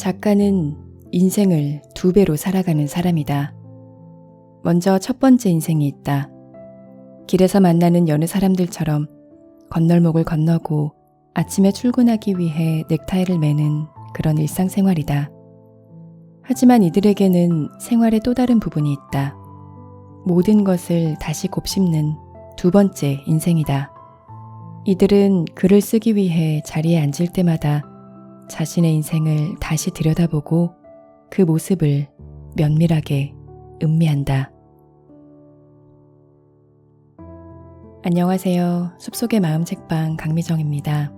작가는 인생을 두 배로 살아가는 사람이다. 먼저 첫 번째 인생이 있다. 길에서 만나는 여느 사람들처럼 건널목을 건너고 아침에 출근하기 위해 넥타이를 매는 그런 일상생활이다. 하지만 이들에게는 생활의 또 다른 부분이 있다. 모든 것을 다시 곱씹는 두 번째 인생이다. 이들은 글을 쓰기 위해 자리에 앉을 때마다 자신의 인생을 다시 들여다보고 그 모습을 면밀하게 음미한다. 안녕하세요. 숲속의 마음 책방 강미정입니다.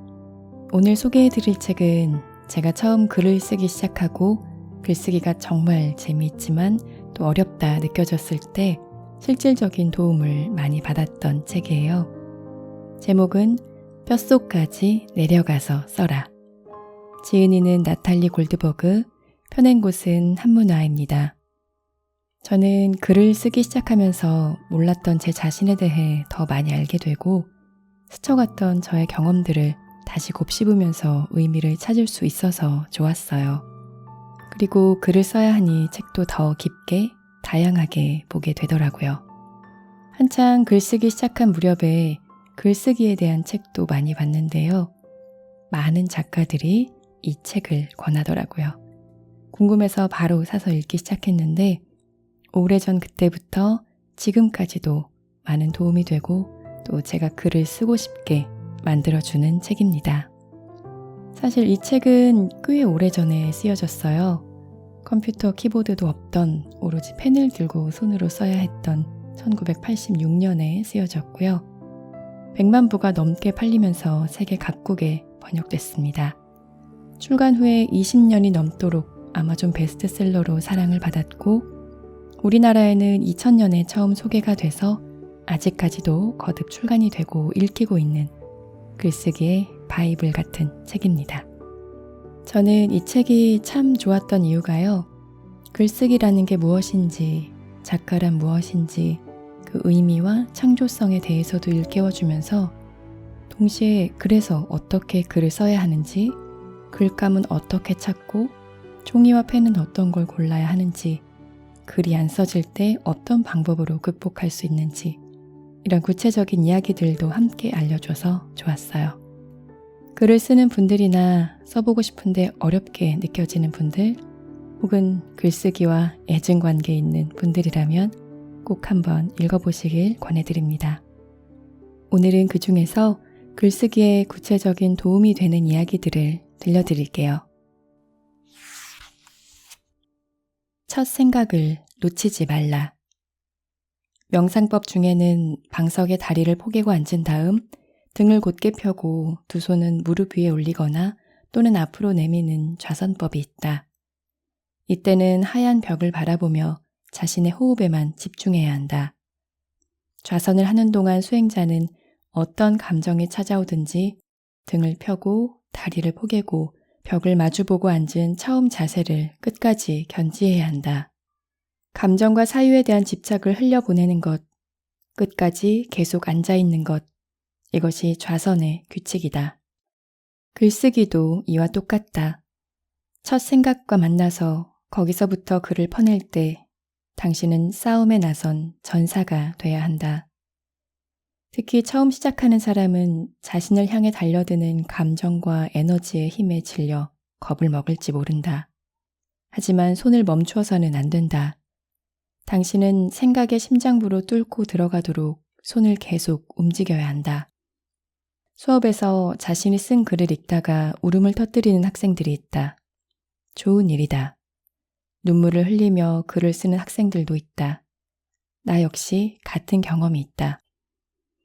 오늘 소개해 드릴 책은 제가 처음 글을 쓰기 시작하고 글쓰기가 정말 재미있지만 또 어렵다 느껴졌을 때 실질적인 도움을 많이 받았던 책이에요. 제목은 뼛속까지 내려가서 써라. 지은이는 나탈리 골드버그, 펴낸 곳은 한문화입니다. 저는 글을 쓰기 시작하면서 몰랐던 제 자신에 대해 더 많이 알게 되고 스쳐갔던 저의 경험들을 다시 곱씹으면서 의미를 찾을 수 있어서 좋았어요. 그리고 글을 써야 하니 책도 더 깊게 다양하게 보게 되더라고요. 한창 글쓰기 시작한 무렵에 글쓰기에 대한 책도 많이 봤는데요. 많은 작가들이 이 책을 권하더라고요. 궁금해서 바로 사서 읽기 시작했는데 오래전 그때부터 지금까지도 많은 도움이 되고 또 제가 글을 쓰고 싶게 만들어주는 책입니다. 사실 이 책은 꽤 오래전에 쓰여졌어요. 컴퓨터 키보드도 없던 오로지 펜을 들고 손으로 써야 했던 1986년에 쓰여졌고요. 100만 부가 넘게 팔리면서 세계 각국에 번역됐습니다. 출간 후에 20년이 넘도록 아마존 베스트셀러로 사랑을 받았고 우리나라에는 2000년에 처음 소개가 돼서 아직까지도 거듭 출간이 되고 읽히고 있는 글쓰기의 바이블 같은 책입니다. 저는 이 책이 참 좋았던 이유가요. 글쓰기라는 게 무엇인지, 작가란 무엇인지, 그 의미와 창조성에 대해서도 일깨워주면서 동시에 그래서 어떻게 글을 써야 하는지, 글감은 어떻게 찾고, 종이와 펜은 어떤 걸 골라야 하는지, 글이 안 써질 때 어떤 방법으로 극복할 수 있는지, 이런 구체적인 이야기들도 함께 알려줘서 좋았어요. 글을 쓰는 분들이나 써보고 싶은데 어렵게 느껴지는 분들, 혹은 글쓰기와 애증 관계에 있는 분들이라면 꼭 한번 읽어보시길 권해드립니다. 오늘은 그 중에서 글쓰기에 구체적인 도움이 되는 이야기들을 들려드릴게요. 첫 생각을 놓치지 말라. 명상법 중에는 방석에 다리를 포개고 앉은 다음 등을 곧게 펴고 두 손은 무릎 위에 올리거나 또는 앞으로 내미는 좌선법이 있다. 이때는 하얀 벽을 바라보며 자신의 호흡에만 집중해야 한다. 좌선을 하는 동안 수행자는 어떤 감정이 찾아오든지 등을 펴고 다리를 포개고 벽을 마주보고 앉은 처음 자세를 끝까지 견지해야 한다. 감정과 사유에 대한 집착을 흘려보내는 것, 끝까지 계속 앉아있는 것, 이것이 좌선의 규칙이다. 글쓰기도 이와 똑같다. 첫 생각과 만나서 거기서부터 글을 퍼낼 때 당신은 싸움에 나선 전사가 돼야 한다. 특히 처음 시작하는 사람은 자신을 향해 달려드는 감정과 에너지의 힘에 질려 겁을 먹을지 모른다. 하지만 손을 멈추어서는 안 된다. 당신은 생각의 심장부로 뚫고 들어가도록 손을 계속 움직여야 한다. 수업에서 자신이 쓴 글을 읽다가 울음을 터뜨리는 학생들이 있다. 좋은 일이다. 눈물을 흘리며 글을 쓰는 학생들도 있다. 나 역시 같은 경험이 있다.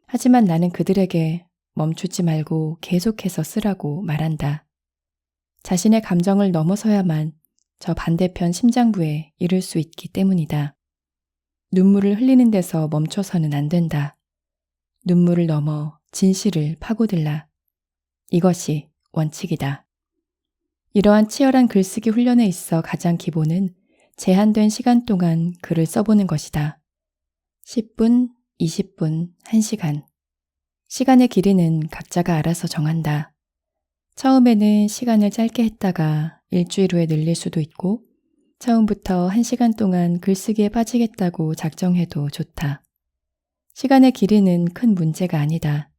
하지만 나는 그들에게 멈추지 말고 계속해서 쓰라고 말한다. 자신의 감정을 넘어서야만 저 반대편 심장부에 이를 수 있기 때문이다. 눈물을 흘리는 데서 멈춰서는 안 된다. 눈물을 넘어 진실을 파고들라. 이것이 원칙이다. 이러한 치열한 글쓰기 훈련에 있어 가장 기본은 제한된 시간 동안 글을 써보는 것이다. 10분, 20분, 1시간. 시간의 길이는 각자가 알아서 정한다. 처음에는 시간을 짧게 했다가 일주일 후에 늘릴 수도 있고 처음부터 한 시간 동안 글쓰기에 빠지겠다고 작정해도 좋다. 시간의 길이는 큰 문제가 아니다.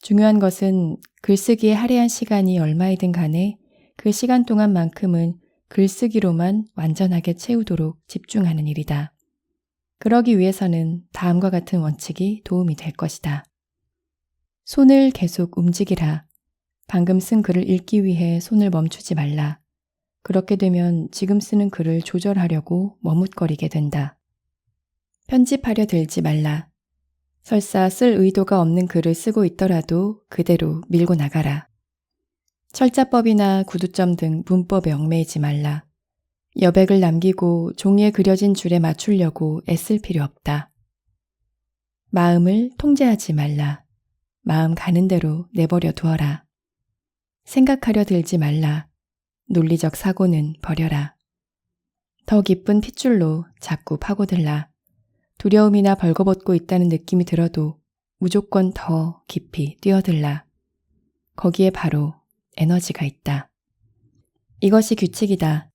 중요한 것은 글쓰기에 할애한 시간이 얼마이든 간에 그 시간 동안만큼은 글쓰기로만 완전하게 채우도록 집중하는 일이다. 그러기 위해서는 다음과 같은 원칙이 도움이 될 것이다. 손을 계속 움직이라. 방금 쓴 글을 읽기 위해 손을 멈추지 말라. 그렇게 되면 지금 쓰는 글을 조절하려고 머뭇거리게 된다. 편집하려 들지 말라. 설사 쓸 의도가 없는 글을 쓰고 있더라도 그대로 밀고 나가라. 철자법이나 구두점 등 문법에 얽매이지 말라. 여백을 남기고 종이에 그려진 줄에 맞추려고 애쓸 필요 없다. 마음을 통제하지 말라. 마음 가는 대로 내버려 두어라. 생각하려 들지 말라. 논리적 사고는 버려라. 더 깊은 핏줄로 자꾸 파고들라. 두려움이나 벌거벗고 있다는 느낌이 들어도 무조건 더 깊이 뛰어들라. 거기에 바로 에너지가 있다. 이것이 규칙이다.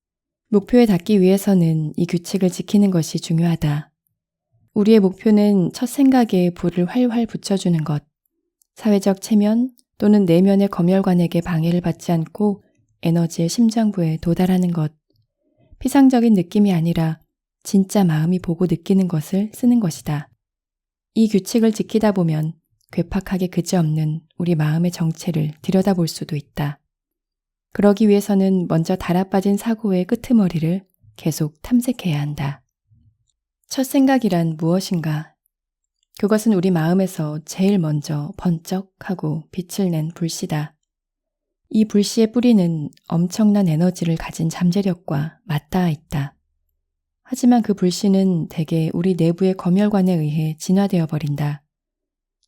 목표에 닿기 위해서는 이 규칙을 지키는 것이 중요하다. 우리의 목표는 첫 생각에 불을 활활 붙여주는 것, 사회적 체면 또는 내면의 검열관에게 방해를 받지 않고 에너지의 심장부에 도달하는 것, 피상적인 느낌이 아니라 진짜 마음이 보고 느끼는 것을 쓰는 것이다. 이 규칙을 지키다 보면 괴팍하게 그지없는 우리 마음의 정체를 들여다볼 수도 있다. 그러기 위해서는 먼저 달아빠진 사고의 끄트머리를 계속 탐색해야 한다. 첫 생각이란 무엇인가? 그것은 우리 마음에서 제일 먼저 번쩍하고 빛을 낸 불씨다. 이 불씨의 뿌리는 엄청난 에너지를 가진 잠재력과 맞닿아 있다. 하지만 그 불씨는 대개 우리 내부의 검열관에 의해 진화되어 버린다.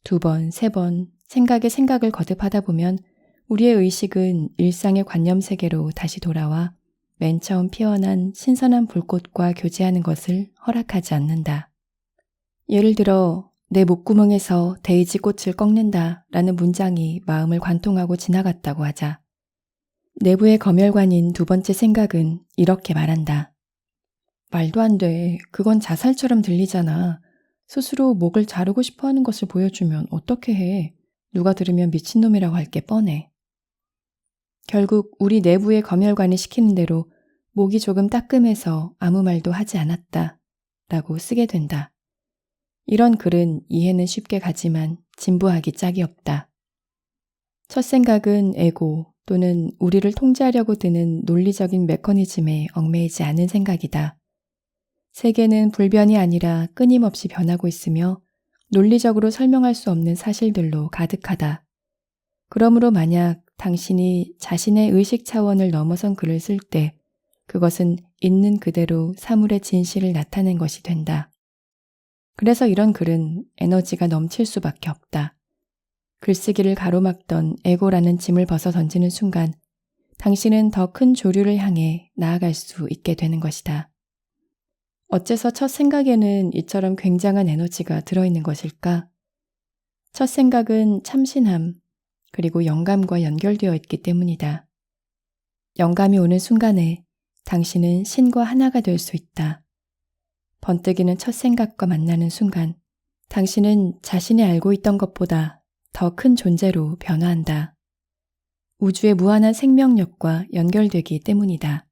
두 번, 세 번 생각에 생각을 거듭하다 보면 우리의 의식은 일상의 관념 세계로 다시 돌아와 맨 처음 피어난 신선한 불꽃과 교제하는 것을 허락하지 않는다. 예를 들어, 내 목구멍에서 데이지 꽃을 꺾는다 라는 문장이 마음을 관통하고 지나갔다고 하자. 내부의 검열관인 두 번째 생각은 이렇게 말한다. 말도 안 돼. 그건 자살처럼 들리잖아. 스스로 목을 자르고 싶어 하는 것을 보여주면 어떻게 해? 누가 들으면 미친놈이라고 할 게 뻔해. 결국 우리 내부의 검열관이 시키는 대로 목이 조금 따끔해서 아무 말도 하지 않았다. 라고 쓰게 된다. 이런 글은 이해는 쉽게 가지만 진부하기 짝이 없다. 첫 생각은 에고 또는 우리를 통제하려고 드는 논리적인 메커니즘에 얽매이지 않은 생각이다. 세계는 불변이 아니라 끊임없이 변하고 있으며 논리적으로 설명할 수 없는 사실들로 가득하다. 그러므로 만약 당신이 자신의 의식 차원을 넘어선 글을 쓸 때 그것은 있는 그대로 사물의 진실을 나타낸 것이 된다. 그래서 이런 글은 에너지가 넘칠 수밖에 없다. 글쓰기를 가로막던 에고라는 짐을 벗어 던지는 순간 당신은 더 큰 조류를 향해 나아갈 수 있게 되는 것이다. 어째서 첫 생각에는 이처럼 굉장한 에너지가 들어있는 것일까? 첫 생각은 참신함, 그리고 영감과 연결되어 있기 때문이다. 영감이 오는 순간에 당신은 신과 하나가 될 수 있다. 번뜩이는 첫 생각과 만나는 순간 당신은 자신이 알고 있던 것보다 더 큰 존재로 변화한다. 우주의 무한한 생명력과 연결되기 때문이다.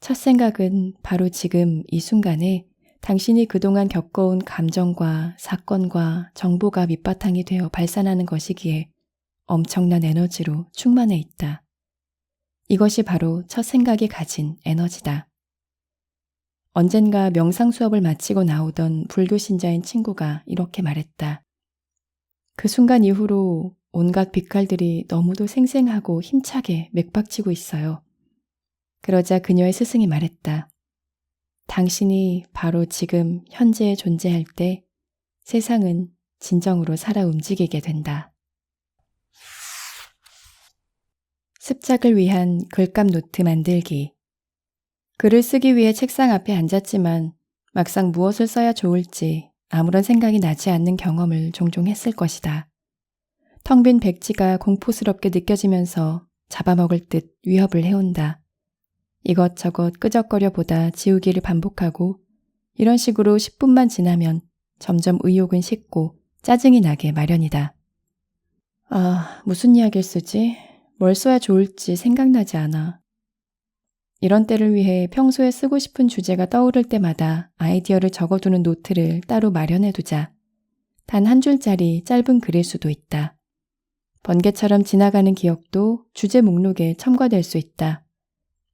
첫 생각은 바로 지금 이 순간에 당신이 그동안 겪어온 감정과 사건과 정보가 밑바탕이 되어 발산하는 것이기에 엄청난 에너지로 충만해 있다. 이것이 바로 첫 생각이 가진 에너지다. 언젠가 명상 수업을 마치고 나오던 불교 신자인 친구가 이렇게 말했다. 그 순간 이후로 온갖 빛깔들이 너무도 생생하고 힘차게 맥박치고 있어요. 그러자 그녀의 스승이 말했다. 당신이 바로 지금 현재에 존재할 때 세상은 진정으로 살아 움직이게 된다. 습작을 위한 글감 노트 만들기. 글을 쓰기 위해 책상 앞에 앉았지만 막상 무엇을 써야 좋을지 아무런 생각이 나지 않는 경험을 종종 했을 것이다. 텅 빈 백지가 공포스럽게 느껴지면서 잡아먹을 듯 위협을 해온다. 이것저것 끄적거려 보다 지우기를 반복하고 이런 식으로 10분만 지나면 점점 의욕은 식고 짜증이 나게 마련이다. 아, 무슨 이야기를 쓰지? 뭘 써야 좋을지 생각나지 않아. 이런 때를 위해 평소에 쓰고 싶은 주제가 떠오를 때마다 아이디어를 적어두는 노트를 따로 마련해 두자. 단 한 줄짜리 짧은 글일 수도 있다. 번개처럼 지나가는 기억도 주제 목록에 첨가될 수 있다.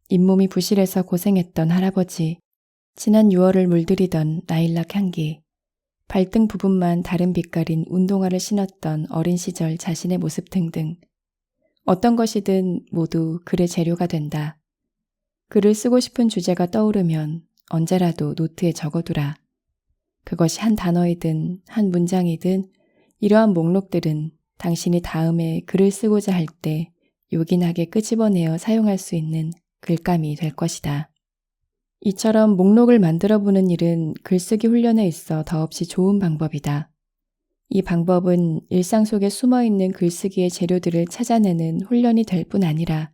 잇몸이 부실해서 고생했던 할아버지, 지난 6월을 물들이던 라일락 향기, 발등 부분만 다른 빛깔인 운동화를 신었던 어린 시절 자신의 모습 등등. 어떤 것이든 모두 글의 재료가 된다. 글을 쓰고 싶은 주제가 떠오르면 언제라도 노트에 적어두라. 그것이 한 단어이든 한 문장이든 이러한 목록들은 당신이 다음에 글을 쓰고자 할 때 요긴하게 끄집어내어 사용할 수 있는 글감이 될 것이다. 이처럼 목록을 만들어 보는 일은 글쓰기 훈련에 있어 더없이 좋은 방법이다. 이 방법은 일상 속에 숨어 있는 글쓰기의 재료들을 찾아내는 훈련이 될 뿐 아니라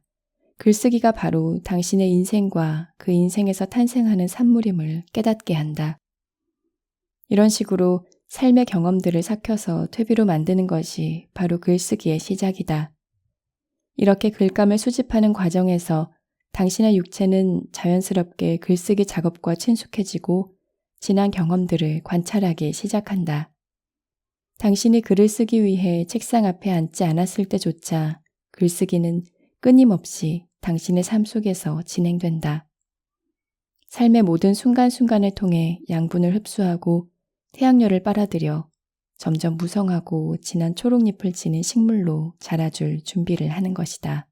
글쓰기가 바로 당신의 인생과 그 인생에서 탄생하는 산물임을 깨닫게 한다. 이런 식으로 삶의 경험들을 삭혀서 퇴비로 만드는 것이 바로 글쓰기의 시작이다. 이렇게 글감을 수집하는 과정에서 당신의 육체는 자연스럽게 글쓰기 작업과 친숙해지고 지난 경험들을 관찰하기 시작한다. 당신이 글을 쓰기 위해 책상 앞에 앉지 않았을 때조차 글쓰기는 끊임없이 당신의 삶 속에서 진행된다. 삶의 모든 순간순간을 통해 양분을 흡수하고 태양열을 빨아들여 점점 무성하고 진한 초록잎을 지닌 식물로 자라줄 준비를 하는 것이다.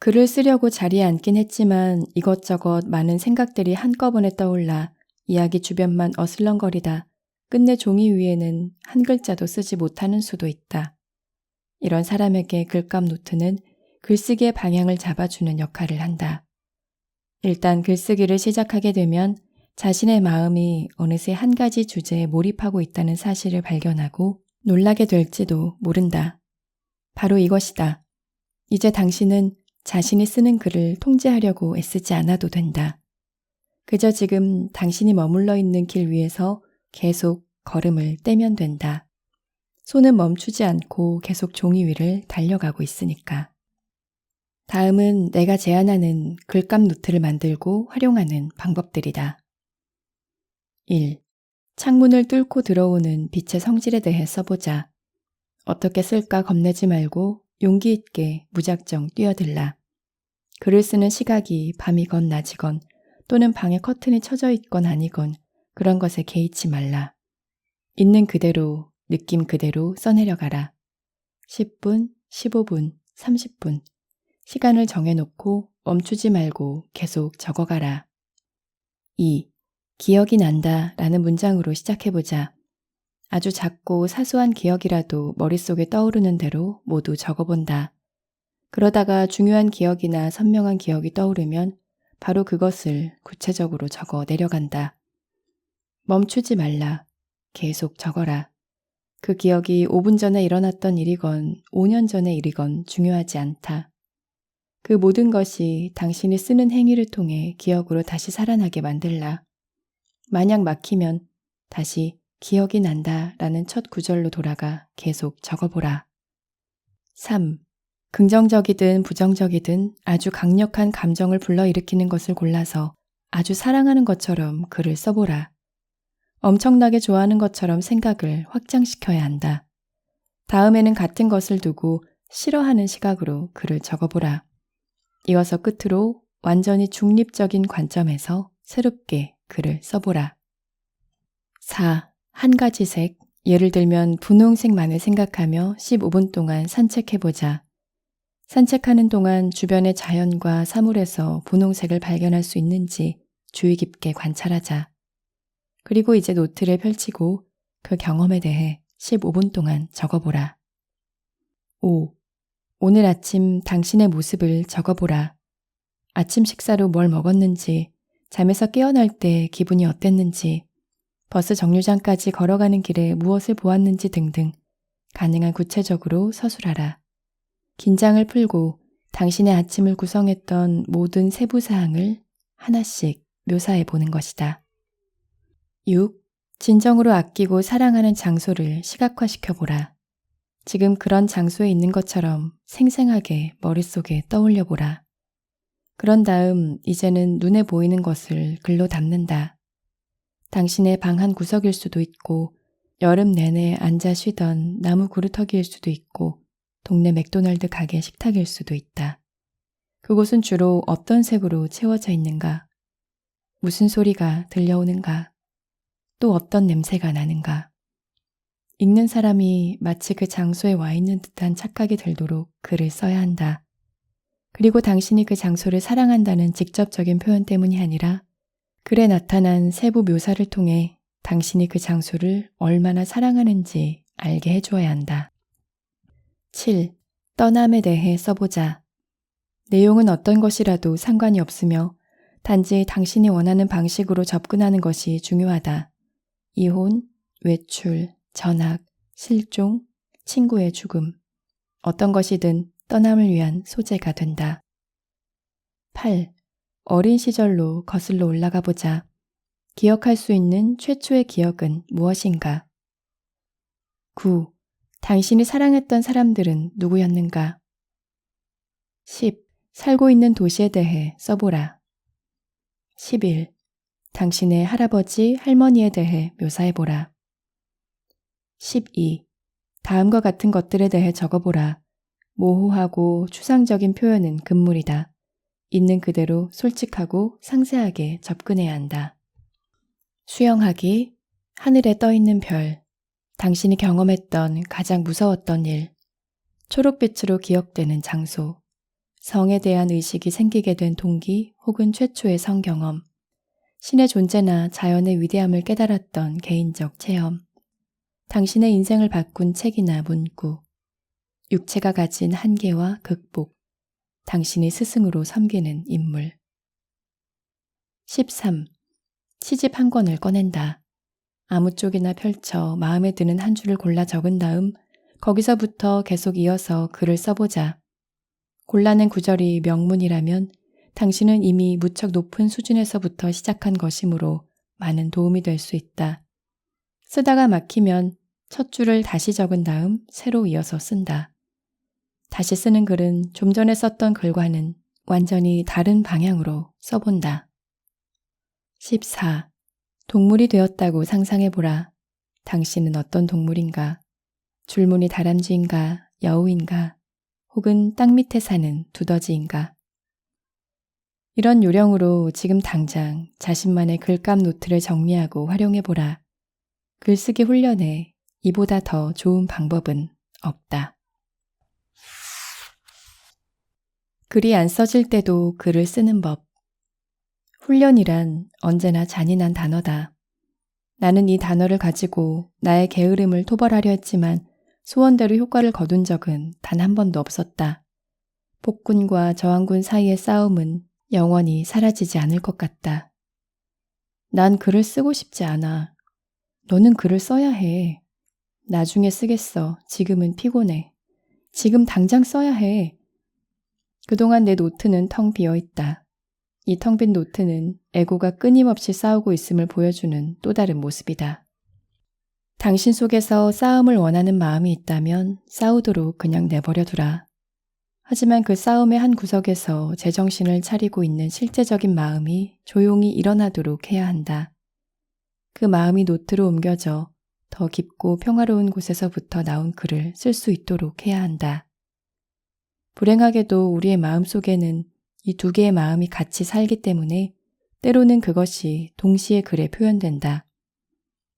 글을 쓰려고 자리에 앉긴 했지만 이것저것 많은 생각들이 한꺼번에 떠올라 이야기 주변만 어슬렁거리다 끝내 종이 위에는 한 글자도 쓰지 못하는 수도 있다. 이런 사람에게 글감 노트는 글쓰기의 방향을 잡아주는 역할을 한다. 일단 글쓰기를 시작하게 되면 자신의 마음이 어느새 한 가지 주제에 몰입하고 있다는 사실을 발견하고 놀라게 될지도 모른다. 바로 이것이다. 이제 당신은 자신이 쓰는 글을 통제하려고 애쓰지 않아도 된다. 그저 지금 당신이 머물러 있는 길 위에서 계속 걸음을 떼면 된다. 손은 멈추지 않고 계속 종이 위를 달려가고 있으니까. 다음은 내가 제안하는 글감 노트를 만들고 활용하는 방법들이다. 1. 창문을 뚫고 들어오는 빛의 성질에 대해 써보자. 어떻게 쓸까 겁내지 말고 용기 있게 무작정 뛰어들라. 글을 쓰는 시각이 밤이건 낮이건 또는 방에 커튼이 쳐져 있건 아니건 그런 것에 개의치 말라. 있는 그대로, 느낌 그대로 써내려가라. 10분, 15분, 30분. 시간을 정해놓고 멈추지 말고 계속 적어가라. 2. 기억이 난다 라는 문장으로 시작해보자. 아주 작고 사소한 기억이라도 머릿속에 떠오르는 대로 모두 적어본다. 그러다가 중요한 기억이나 선명한 기억이 떠오르면 바로 그것을 구체적으로 적어 내려간다. 멈추지 말라. 계속 적어라. 그 기억이 5분 전에 일어났던 일이건 5년 전의 일이건 중요하지 않다. 그 모든 것이 당신이 쓰는 행위를 통해 기억으로 다시 살아나게 만들라. 만약 막히면 다시 기억이 난다 라는 첫 구절로 돌아가 계속 적어보라. 3. 긍정적이든 부정적이든 아주 강력한 감정을 불러일으키는 것을 골라서 아주 사랑하는 것처럼 글을 써보라. 엄청나게 좋아하는 것처럼 생각을 확장시켜야 한다. 다음에는 같은 것을 두고 싫어하는 시각으로 글을 적어보라. 이어서 끝으로 완전히 중립적인 관점에서 새롭게 글을 써보라. 4. 한 가지 색, 예를 들면 분홍색만을 생각하며 15분 동안 산책해보자. 산책하는 동안 주변의 자연과 사물에서 분홍색을 발견할 수 있는지 주의 깊게 관찰하자. 그리고 이제 노트를 펼치고 그 경험에 대해 15분 동안 적어보라. 5. 오늘 아침 당신의 모습을 적어보라. 아침 식사로 뭘 먹었는지, 잠에서 깨어날 때 기분이 어땠는지, 버스 정류장까지 걸어가는 길에 무엇을 보았는지 등등 가능한 구체적으로 서술하라. 긴장을 풀고 당신의 아침을 구성했던 모든 세부 사항을 하나씩 묘사해 보는 것이다. 6. 진정으로 아끼고 사랑하는 장소를 시각화시켜 보라. 지금 그런 장소에 있는 것처럼 생생하게 머릿속에 떠올려 보라. 그런 다음 이제는 눈에 보이는 것을 글로 담는다. 당신의 방 한 구석일 수도 있고 여름 내내 앉아 쉬던 나무 그루터기일 수도 있고 동네 맥도날드 가게 식탁일 수도 있다. 그곳은 주로 어떤 색으로 채워져 있는가? 무슨 소리가 들려오는가? 또 어떤 냄새가 나는가? 읽는 사람이 마치 그 장소에 와 있는 듯한 착각이 들도록 글을 써야 한다. 그리고 당신이 그 장소를 사랑한다는 직접적인 표현 때문이 아니라 글에 나타난 세부 묘사를 통해 당신이 그 장소를 얼마나 사랑하는지 알게 해주어야 한다. 7. 떠남에 대해 써보자. 내용은 어떤 것이라도 상관이 없으며 단지 당신이 원하는 방식으로 접근하는 것이 중요하다. 이혼, 외출, 전학, 실종, 친구의 죽음. 어떤 것이든 떠남을 위한 소재가 된다. 8. 어린 시절로 거슬러 올라가 보자. 기억할 수 있는 최초의 기억은 무엇인가? 9. 당신이 사랑했던 사람들은 누구였는가? 10. 살고 있는 도시에 대해 써보라. 11. 당신의 할아버지, 할머니에 대해 묘사해보라. 12. 다음과 같은 것들에 대해 적어보라. 모호하고 추상적인 표현은 금물이다. 있는 그대로 솔직하고 상세하게 접근해야 한다. 수영하기, 하늘에 떠 있는 별, 당신이 경험했던 가장 무서웠던 일, 초록빛으로 기억되는 장소, 성에 대한 의식이 생기게 된 동기 혹은 최초의 성경험, 신의 존재나 자연의 위대함을 깨달았던 개인적 체험, 당신의 인생을 바꾼 책이나 문구, 육체가 가진 한계와 극복, 당신이 스승으로 섬기는 인물. 13. 시집 한 권을 꺼낸다. 아무 쪽이나 펼쳐 마음에 드는 한 줄을 골라 적은 다음 거기서부터 계속 이어서 글을 써보자. 골라낸 구절이 명문이라면 당신은 이미 무척 높은 수준에서부터 시작한 것이므로 많은 도움이 될 수 있다. 쓰다가 막히면 첫 줄을 다시 적은 다음 새로 이어서 쓴다. 다시 쓰는 글은 좀 전에 썼던 글과는 완전히 다른 방향으로 써본다. 14. 동물이 되었다고 상상해보라. 당신은 어떤 동물인가? 줄무늬 다람쥐인가? 여우인가? 혹은 땅 밑에 사는 두더지인가? 이런 요령으로 지금 당장 자신만의 글감 노트를 정리하고 활용해보라. 글쓰기 훈련에 이보다 더 좋은 방법은 없다. 글이 안 써질 때도 글을 쓰는 법. 훈련이란 언제나 잔인한 단어다. 나는 이 단어를 가지고 나의 게으름을 토벌하려 했지만 소원대로 효과를 거둔 적은 단 한 번도 없었다. 폭군과 저항군 사이의 싸움은 영원히 사라지지 않을 것 같다. 난 글을 쓰고 싶지 않아. 너는 글을 써야 해. 나중에 쓰겠어. 지금은 피곤해. 지금 당장 써야 해. 그동안 내 노트는 텅 비어 있다. 이 텅 빈 노트는 에고가 끊임없이 싸우고 있음을 보여주는 또 다른 모습이다. 당신 속에서 싸움을 원하는 마음이 있다면 싸우도록 그냥 내버려 두라. 하지만 그 싸움의 한 구석에서 제정신을 차리고 있는 실제적인 마음이 조용히 일어나도록 해야 한다. 그 마음이 노트로 옮겨져 더 깊고 평화로운 곳에서부터 나온 글을 쓸 수 있도록 해야 한다. 불행하게도 우리의 마음 속에는 이 두 개의 마음이 같이 살기 때문에 때로는 그것이 동시에 글에 표현된다.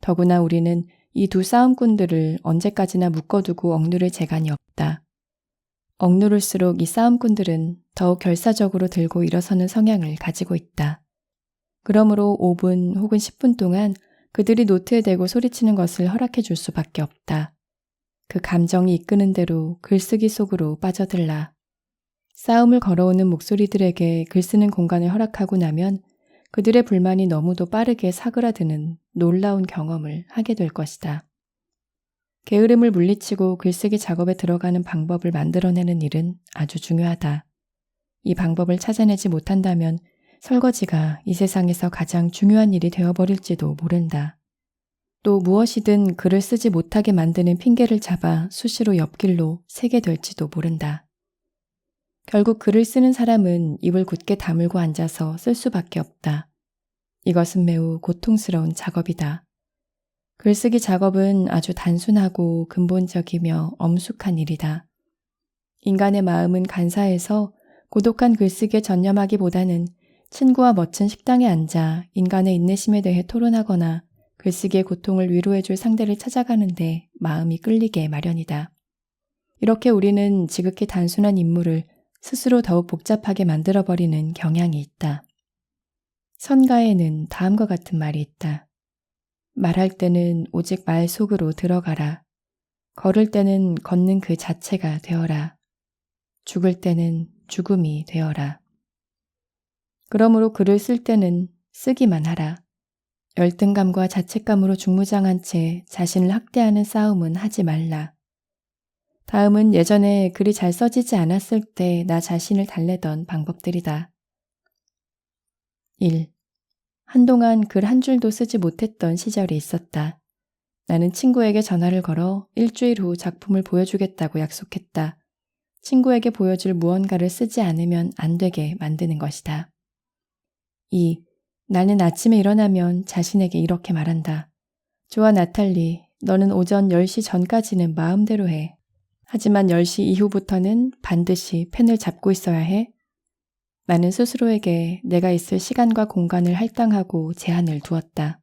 더구나 우리는 이 두 싸움꾼들을 언제까지나 묶어두고 억누를 재간이 없다. 억누를수록 이 싸움꾼들은 더욱 결사적으로 들고 일어서는 성향을 가지고 있다. 그러므로 5분 혹은 10분 동안 그들이 노트에 대고 소리치는 것을 허락해 줄 수밖에 없다. 그 감정이 이끄는 대로 글쓰기 속으로 빠져들라. 싸움을 걸어오는 목소리들에게 글쓰는 공간을 허락하고 나면 그들의 불만이 너무도 빠르게 사그라드는 놀라운 경험을 하게 될 것이다. 게으름을 물리치고 글쓰기 작업에 들어가는 방법을 만들어내는 일은 아주 중요하다. 이 방법을 찾아내지 못한다면 설거지가 이 세상에서 가장 중요한 일이 되어버릴지도 모른다. 또 무엇이든 글을 쓰지 못하게 만드는 핑계를 잡아 수시로 옆길로 새게 될지도 모른다. 결국 글을 쓰는 사람은 입을 굳게 다물고 앉아서 쓸 수밖에 없다. 이것은 매우 고통스러운 작업이다. 글쓰기 작업은 아주 단순하고 근본적이며 엄숙한 일이다. 인간의 마음은 간사해서 고독한 글쓰기에 전념하기보다는 친구와 멋진 식당에 앉아 인간의 인내심에 대해 토론하거나 글쓰기의 고통을 위로해줄 상대를 찾아가는데 마음이 끌리게 마련이다. 이렇게 우리는 지극히 단순한 임무를 스스로 더욱 복잡하게 만들어버리는 경향이 있다. 선가에는 다음과 같은 말이 있다. 말할 때는 오직 말 속으로 들어가라. 걸을 때는 걷는 그 자체가 되어라. 죽을 때는 죽음이 되어라. 그러므로 글을 쓸 때는 쓰기만 하라. 열등감과 자책감으로 중무장한 채 자신을 학대하는 싸움은 하지 말라. 다음은 예전에 글이 잘 써지지 않았을 때 나 자신을 달래던 방법들이다. 1. 한동안 글 한 줄도 쓰지 못했던 시절이 있었다. 나는 친구에게 전화를 걸어 일주일 후 작품을 보여주겠다고 약속했다. 친구에게 보여줄 무언가를 쓰지 않으면 안 되게 만드는 것이다. 2. 나는 아침에 일어나면 자신에게 이렇게 말한다. 좋아, 나탈리. 너는 오전 10시 전까지는 마음대로 해. 하지만 10시 이후부터는 반드시 펜을 잡고 있어야 해. 나는 스스로에게 내가 있을 시간과 공간을 할당하고 제한을 두었다.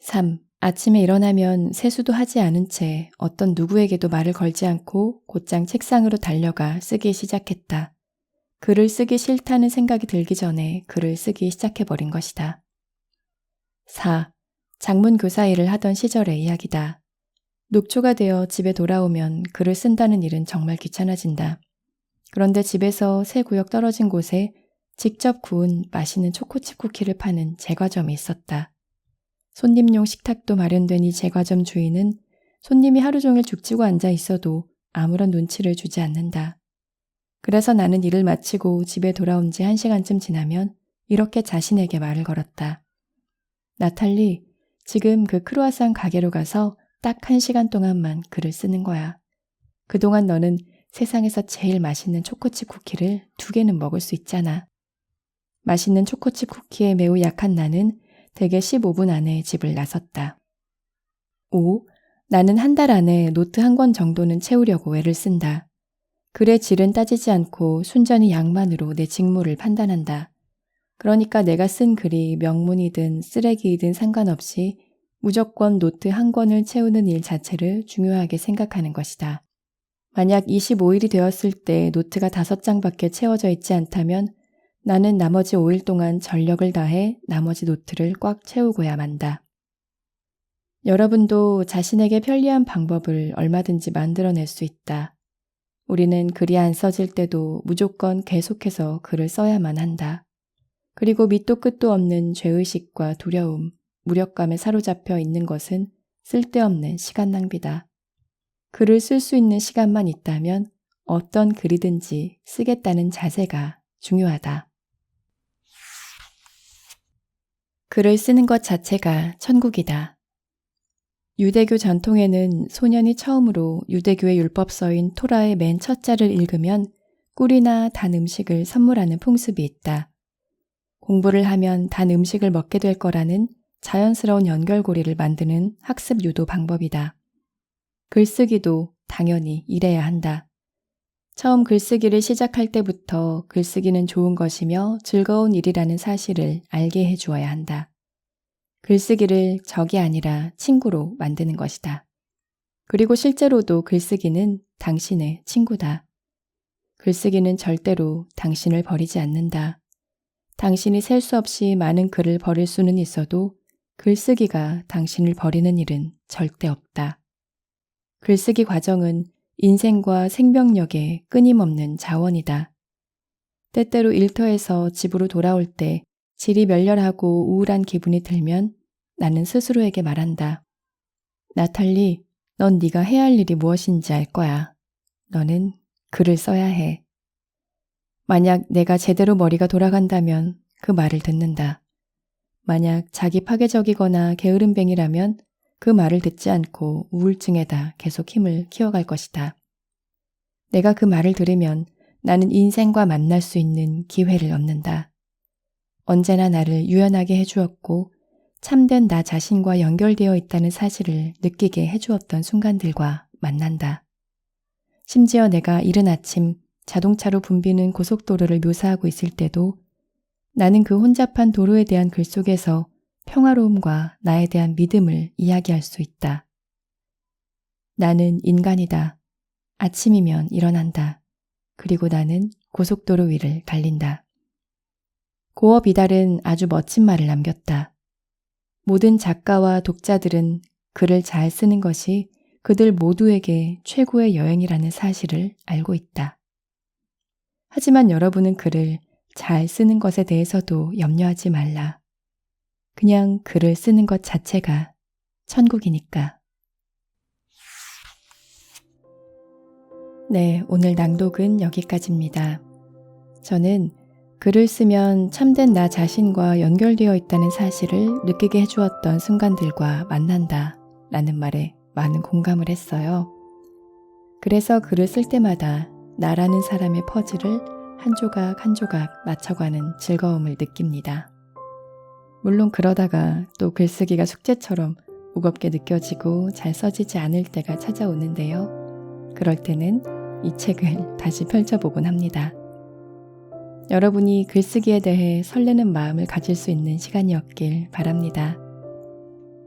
3. 아침에 일어나면 세수도 하지 않은 채 어떤 누구에게도 말을 걸지 않고 곧장 책상으로 달려가 쓰기 시작했다. 글을 쓰기 싫다는 생각이 들기 전에 글을 쓰기 시작해버린 것이다. 4. 장문 교사 일을 하던 시절의 이야기다. 녹초가 되어 집에 돌아오면 글을 쓴다는 일은 정말 귀찮아진다. 그런데 집에서 세 구역 떨어진 곳에 직접 구운 맛있는 초코칩 쿠키를 파는 제과점이 있었다. 손님용 식탁도 마련된 이 제과점 주인은 손님이 하루 종일 죽치고 앉아 있어도 아무런 눈치를 주지 않는다. 그래서 나는 일을 마치고 집에 돌아온 지 한 시간쯤 지나면 이렇게 자신에게 말을 걸었다. 나탈리, 지금 그 크루아상 가게로 가서 딱 한 시간 동안만 글을 쓰는 거야. 그동안 너는 세상에서 제일 맛있는 초코칩 쿠키를 두 개는 먹을 수 있잖아. 맛있는 초코칩 쿠키에 매우 약한 나는 대개 15분 안에 집을 나섰다. 5. 나는 한 달 안에 노트 한 권 정도는 채우려고 애를 쓴다. 글의 질은 따지지 않고 순전히 양만으로 내 직무를 판단한다. 그러니까 내가 쓴 글이 명문이든 쓰레기이든 상관없이 무조건 노트 한 권을 채우는 일 자체를 중요하게 생각하는 것이다. 만약 25일이 되었을 때 노트가 5장밖에 채워져 있지 않다면 나는 나머지 5일 동안 전력을 다해 나머지 노트를 꽉 채우고야 만다. 여러분도 자신에게 편리한 방법을 얼마든지 만들어낼 수 있다. 우리는 글이 안 써질 때도 무조건 계속해서 글을 써야만 한다. 그리고 밑도 끝도 없는 죄의식과 두려움, 무력감에 사로잡혀 있는 것은 쓸데없는 시간 낭비다. 글을 쓸 수 있는 시간만 있다면 어떤 글이든지 쓰겠다는 자세가 중요하다. 글을 쓰는 것 자체가 천국이다. 유대교 전통에는 소년이 처음으로 유대교의 율법서인 토라의 맨 첫 자를 읽으면 꿀이나 단 음식을 선물하는 풍습이 있다. 공부를 하면 단 음식을 먹게 될 거라는 자연스러운 연결고리를 만드는 학습 유도 방법이다. 글쓰기도 당연히 이래야 한다. 처음 글쓰기를 시작할 때부터 글쓰기는 좋은 것이며 즐거운 일이라는 사실을 알게 해주어야 한다. 글쓰기를 적이 아니라 친구로 만드는 것이다. 그리고 실제로도 글쓰기는 당신의 친구다. 글쓰기는 절대로 당신을 버리지 않는다. 당신이 셀 수 없이 많은 글을 버릴 수는 있어도 글쓰기가 당신을 버리는 일은 절대 없다. 글쓰기 과정은 인생과 생명력의 끊임없는 자원이다. 때때로 일터에서 집으로 돌아올 때 질이 멸렬하고 우울한 기분이 들면 나는 스스로에게 말한다. 나탈리, 넌 네가 해야 할 일이 무엇인지 알 거야. 너는 글을 써야 해. 만약 내가 제대로 머리가 돌아간다면 그 말을 듣는다. 만약 자기 파괴적이거나 게으름뱅이라면 그 말을 듣지 않고 우울증에다 계속 힘을 키워갈 것이다. 내가 그 말을 들으면 나는 인생과 만날 수 있는 기회를 얻는다. 언제나 나를 유연하게 해주었고 참된 나 자신과 연결되어 있다는 사실을 느끼게 해주었던 순간들과 만난다. 심지어 내가 이른 아침 자동차로 붐비는 고속도로를 묘사하고 있을 때도 나는 그 혼잡한 도로에 대한 글 속에서 평화로움과 나에 대한 믿음을 이야기할 수 있다. 나는 인간이다. 아침이면 일어난다. 그리고 나는 고속도로 위를 달린다. 고어 비달은 아주 멋진 말을 남겼다. 모든 작가와 독자들은 글을 잘 쓰는 것이 그들 모두에게 최고의 여행이라는 사실을 알고 있다. 하지만 여러분은 글을 잘 쓰는 것에 대해서도 염려하지 말라. 그냥 글을 쓰는 것 자체가 천국이니까. 네, 오늘 낭독은 여기까지입니다. 저는 글을 쓰면 참된 나 자신과 연결되어 있다는 사실을 느끼게 해주었던 순간들과 만난다 라는 말에 많은 공감을 했어요. 그래서 글을 쓸 때마다 나라는 사람의 퍼즐을 한 조각 한 조각 맞춰가는 즐거움을 느낍니다. 물론 그러다가 또 글쓰기가 숙제처럼 무겁게 느껴지고 잘 써지지 않을 때가 찾아오는데요. 그럴 때는 이 책을 다시 펼쳐보곤 합니다. 여러분이 글쓰기에 대해 설레는 마음을 가질 수 있는 시간이었길 바랍니다.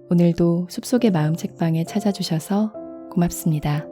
오늘도 숲속의 마음 책방에 찾아주셔서 고맙습니다.